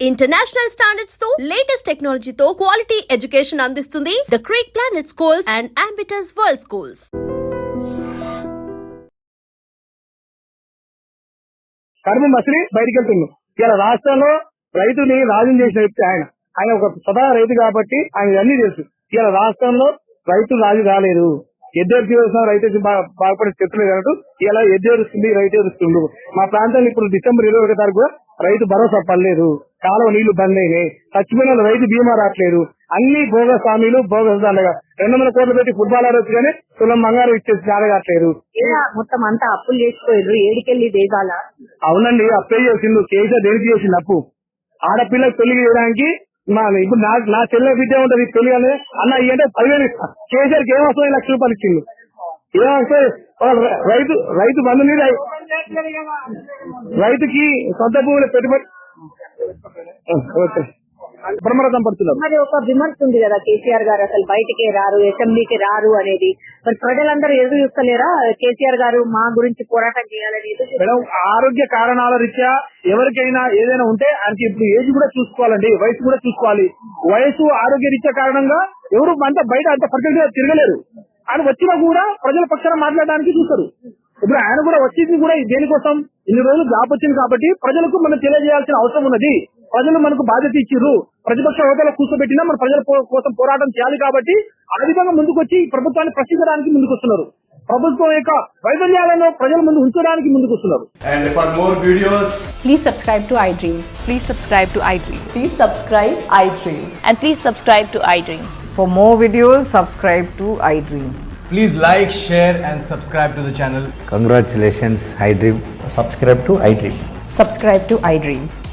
International స్టాండర్డ్స్తో latest టెక్నాలజీతో quality education అందిస్తుంది the Creek Planet Schools and Ambitus World Schools కర్మ మసిలి బయటికి వెళ్తున్నాం ఇలా రాష్ట్రంలో రైతుని రాజ్యం చేసిన వ్యక్తి ఆయన. ఆయన ఒక సదా రైతు కాబట్టి ఆయన అన్ని తెలుసు. ఇలా రాష్ట్రంలో రైతు రాజు కాలేదు. ఎద్దేరు తీవ్రసిన రైతు బాగుపడే చెప్తులేదు అన్నట్టు ఇలా ఎద్దేరుస్తుంది రైతు ఎదురుస్తుండు మా ప్రాంతంలో ఇప్పుడు డిసెంబర్ ఇరవై ఒకటి తారీఖు రైతు భరోసా పడలేదు. కాలువ నీళ్ళు బంద్ అయినాయి. చచ్చిపోయిన రైతు బీమా రావట్లేదు. అన్ని హామీలు బోగస్ దండగా రెండు వందల కోట్లు పెట్టి ఫుట్బాల్ ఆడొచ్చు కానీ తులం బంగారం ఇచ్చేసి జాడగట్లేదు ఏరా మొత్తం అంతా అప్పులు చేసిపోయారు ఏడికెళ్ళి దేగాల అవునండి అప్పే చేసిండు కేసీఆర్ దేనికి చేసిండు అప్పు? ఆడపిల్లకి పెళ్ళి చేయడానికి ఇప్పుడు నా నా చెల్లె విద్య ఉంటది పెళ్ళి అని అన్న ఇవ్వంటే పదివేలు ఇస్తా. కేసీఆర్కి ఏమొస్తుంది లక్ష రూపాయలు ఇచ్చిండు. ఏమొస్తాయి రైతు రైతు బంధు మీద రైతుకి సొంత భూములు పెట్టుబడి ఓకే. బ్రహ్మరథం పడుతున్నారు. మరి ఒక విమర్శ ఉంది కదా కేసీఆర్ గారు అసలు బయటికి రారు అసెంబ్లీకి రారు అనేది. మరి ప్రజలందరూ ఎదురు చూస్తలేరా? కేసీఆర్ గారు మా గురించి పోరాటం చేయాలని. మేడం ఆరోగ్య కారణాల రీత్యా ఎవరికైనా ఏదైనా ఉంటే ఆయనకి ఇప్పుడు ఏజ్ కూడా చూసుకోవాలండి వయసు కూడా చూసుకోవాలి. వయసు ఆరోగ్య రీత్యా కారణంగా ఎవరు అంత బయట అంత పర్ఫెక్ట్గా తిరగలేరు. ఆయన వచ్చినా కూడా ప్రజల పక్షాన మాట్లాడడానికి చూస్తారు. ఇప్పుడు ఆయన కూడా వచ్చింది కూడా దేనికోసం? ఇన్ని రోజులు జాబ్ వచ్చింది కాబట్టి ప్రజలకు మనం తెలియజేయాల్సిన అవసరం ఉన్నది. ప్రజలు మనకు బాధ్యత ఇచ్చిర్రు ప్రతిపక్ష హోదాలో కూర్చోబెట్టినా మన ప్రజల కోసం పోరాటం చేయాలి కాబట్టి ఆ విధంగా ముందుకొచ్చి ప్రభుత్వాన్ని ప్రశ్నించడానికి ముందుకొస్తున్నారు ప్రభుత్వం యొక్క వైఫల్యాలను ప్రజల ముందు ఉంచడానికి ముందుకొస్తున్నారు Please like, share and subscribe to the channel. Congratulations, iDream. Subscribe to iDream. Subscribe to iDream.